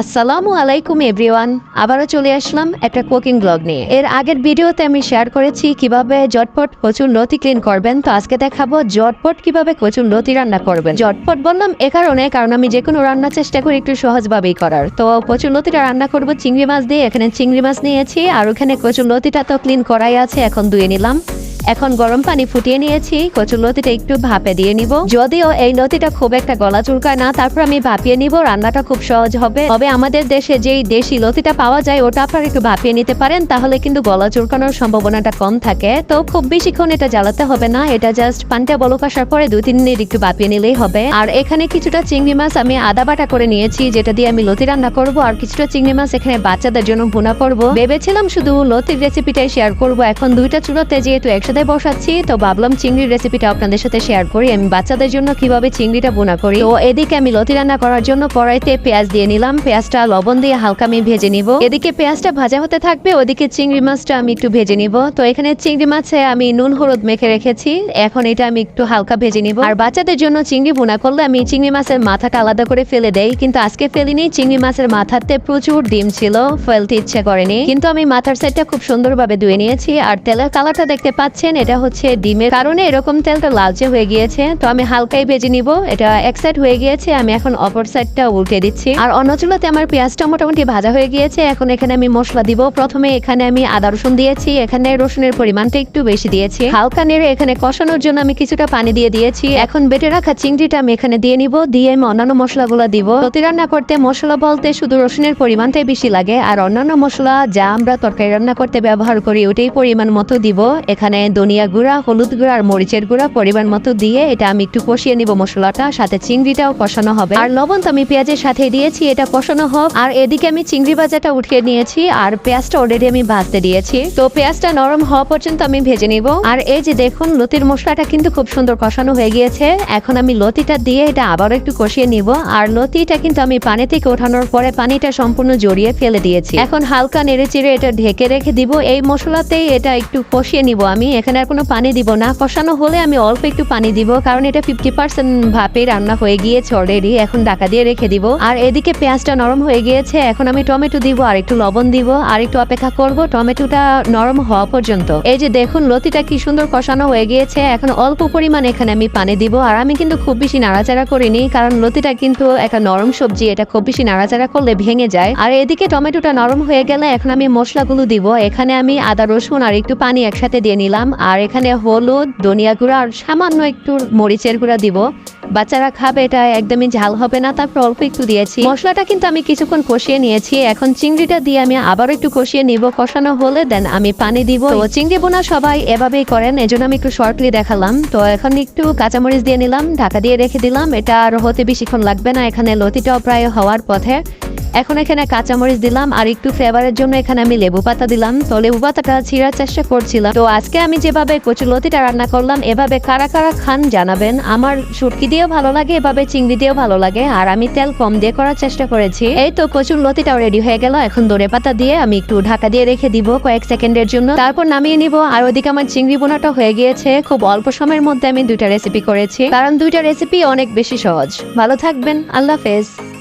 আসসালামু আলাইকুম, এভরিওয়ান। আবারও চলে আসলাম একটা কুকিং ব্লগ নিয়ে। এর আগের ভিডিওতে আমি শেয়ার করেছি কীভাবে জটপট কচুর লতি ক্লিন করবেন। তো আজকে দেখাবো জটপট কীভাবে কচুর লতি রান্না করবেন। জটপট বললাম এ কারণে, কারণ আমি যে কোনো রান্না চেষ্টা করি একটু সহজভাবেই করার। তো কচুর লতিটা রান্না করব, চিংড়ি মাছ দিয়ে। এখানে চিংড়ি মাছ নিয়েছি, আর ওখানে কচুর লতিটা তো ক্লিন করাই আছে, এখন ধুয়ে নিলাম। এখন গরম পানি ফুটিয়ে নিয়েছি, কচুর লতিটা একটু ভাপে দিয়ে নিব। যদিও এই লতিটা খুব একটা গলা চুলকায় না, তারপর আমি ভাপিয়ে নিব, রান্নাটা খুব সহজ হবে। তবে আমাদের দেশে যেই দেশি লতিটা পাওয়া যায়, ওটা আপনারা একটু ভাপিয়ে নিতে পারেন, তাহলে কিন্তু গলা চুলকানোর সম্ভাবনাটা কম থাকে। তো খুব বেশিক্ষণ এটা জ্বালাতে হবে না, এটা জাস্ট পানটা বলক আসার পরে দুই তিন মিনিট একটু ভাপিয়ে নিলেই হবে। আর এখানে কিছুটা চিংড়ি মাছ আমি আদা বাটা করে নিয়েছি, যেটা দিয়ে আমি লতি রান্না করব, আর কিছুটা চিংড়ি মাছ এখানে বাচ্চাদের জন্য ভুনা করব। ভেবেছিলাম শুধু লতির রেসিপিটাই শেয়ার করব, এখন দুইটা চুলোতে যেহেতু একসাথে বসাচ্ছি। তো ভাবলাম চিংড়ির রেসিপিটা আপনাদের সাথে শেয়ার করি। আমি বাচ্চাদের জন্য কীভাবে চিংড়িটা বোনা করি? তো এদিকে আমি লতি রান্না করার জন্য কড়াইতে পেঁয়াজ দিয়ে নিলাম। পেঁয়াজটা লবণ দিয়ে হালকা আমি ভেজে নিব। এদিকে পেঁয়াজটা ভাজা হতে থাকবে, ওদিকে চিংড়ি মাছটা আমি একটু ভেজে নিব। তো এখানে চিংড়ি মাছে আমি নুন, হলুদ মেখে রেখেছি। এখন এটা আমি একটু হালকা ভেজে নিব। আর বাচ্চাদের জন্য চিংড়ি বোনা করলে আমি চিংড়ি মাছের মাথাটা আলাদা করে ফেলে দেই। কিন্তু আজকে ফেলিনি, চিংড়ি মাছের মাথাতে প্রচুর ডিম ছিল, ফেলতে ইচ্ছে করেনি। কিন্তু আমি মাথার সাইডটা খুব সুন্দরভাবে ধুয়ে নিয়েছি। আর তেলের কালারটা দেখতে পাচ্ছেন এটা হচ্ছে ডিমের কারণে এরকম তেলটা লালচে হয়ে গিয়েছে। তো আমি হালকাই ভেজে নিব। এটা এক সাইড হয়ে গিয়েছে, আমি এখন অপর সাইডটা উল্টে দিচ্ছি। আর অন্য চুলাতে আমার পেঁয়াজটা মোটামুটি ভাজা হয়ে গিয়েছে। এখন এখানে আমি মশলা দিব। প্রথমে এখানে আমি আদা রসুন দিয়েছি। এখানে রসুনের পরিমাণটা একটু বেশি দিয়েছি। হালকা নেড়ে এখানে কষানোর জন্য আমি কিছুটা পানি দিয়ে দিয়েছি। এখন বেটে রাখা চিংড়িটা আমি এখানে দিয়ে নিব। দিয়ে আমি অন্যান্য মশলাগুলো দিব। প্রতি রান্না করতে মশলা বলতে শুধু রসুনের পরিমাণটাই বেশি লাগে। আর অন্যান্য মশলা, যা আমরা তরকারি রান্না করতে ব্যবহার করি, ওটাই পরিমাণ মতো দিব। এখানে ধনিয়া গুঁড়া, হলুদ গুঁড়া আর মরিচের গুঁড়া পরিমাণ মতো দিয়ে এটা আমি একটু কষিয়ে নিব মশলাটা, সাথে চিংড়িটাও কষানো হবে। আর লবণ তো আমি পেঁয়াজের সাথে দিয়েছি, এটা কষানো হোক। আর এদিকে আমি চিংড়ি ভাজাটা উঠিয়ে নিয়েছি, আর পেঁয়াজটা অলরেডি আমি ভাজতে দিয়েছি। তো পেঁয়াজটা নরম হওয়া পর্যন্ত আমি ভেজে নিব। আর এই যে দেখুন, লতির মশলাটা কিন্তু খুব সুন্দর কষানো হয়ে গিয়েছে। এখন আমি লতিটা দিয়ে এটা আবারও একটু কষিয়ে নিব। আর লতিটা কিন্তু আমি পানি থেকে ওঠানোর পরে পানিটা সম্পূর্ণ জড়িয়ে ফেলে দিয়েছি। এখন হালকা নেড়ে চিড়ে এটা ঢেকে রেখে দিব। এই মশলাতেই এটা একটু কষিয়ে নিব আমি। এখানে আর কোনো পানি দিব না। কষানো হলে আমি অল্প একটু পানি দিব, কারণ এটা ফিফটি পার্সেন্ট ভাপে রান্না হয়ে গিয়েছে অলরেডি এখন ঢাকা দিয়ে রেখে দিব। আর এদিকে পেঁয়াজটা নরম হয়ে গিয়েছে। এখন আমি টমেটো দিব, আর একটু লবণ দিব। আর একটু অপেক্ষা করব টমেটোটা নরম হওয়া পর্যন্ত। এই যে দেখুন, লতিটা কি সুন্দর কষানো হয়ে গিয়েছে। এখন অল্প পরিমাণ এখানে আমি পানি দিব। আর আমি কিন্তু খুব বেশি নাড়াচাড়া করিনি, কারণ লতিটা কিন্তু একটা নরম সবজি, এটা খুব বেশি নাড়াচাড়া করলে ভেঙে যায়। আর এদিকে টমেটোটা নরম হয়ে গেলে এখন আমি মশলাগুলো দিব। এখানে আমি আদা, রসুন আর একটু পানি একসাথে দিয়ে নিলাম। আর এখানে হলুদ, ধনিয়া গুঁড়া আর সামান্য একটু মরিচের গুঁড়া দিব। বাচ্চারা খাবে, এটা একদমই ঝাল হবে না, তারপর অল্প একটু দিয়েছি। মশলাটা কিন্তু আমি কিছুক্ষণ কষিয়ে নিয়েছি, এখন চিংড়িটা দিয়ে আমি আবার একটু কষিয়ে নিব। কষানো হলে দেন আমি পানি দিব। তো চিংড়ি বোনা সবাই এভাবেই করেন, এজন্য আমি একটু শর্টলি দেখালাম। তো এখন একটু কাঁচামরিচ দিয়ে নিলাম, ঢাকা দিয়ে রেখে দিলাম। এটা আর হতে বেশিক্ষণ লাগবে না, এখানে লতিটাও প্রায় হওয়ার পথে। এখন এখানে কাঁচামরিচ দিলাম আর একটু ফ্লেভারের জন্য এখানে আমি লেবু পাতা দিলাম। তো লেবু পাতাটা ছিঁড়ার চেষ্টা করছিলাম। তো আজকে আমি যেভাবে কচুলতিটা রান্না করলাম, এভাবে কারা কারা খান জানাবেন। আমার শুটকি দিয়েও ভালো লাগে, এভাবে চিংড়ি দিয়েও ভালো লাগে আর আমি তেল কম দিয়ে করার চেষ্টা করেছি। এই তো কচুর লতিটাও রেডি হয়ে গেল। এখন দরে পাতা দিয়ে আমি একটু ঢাকা দিয়ে রেখে দিব কয়েক সেকেন্ডের জন্য। তারপর নামিয়ে নিব। আর ওদিকে আমার চিংড়ি বোনাটা হয়ে গিয়েছে। খুব অল্প সময়ের মধ্যে আমি দুইটা রেসিপি করেছি। কারণ দুইটা রেসিপি অনেক বেশি সহজ। ভালো থাকবেন। আল্লাহ হাফেজ।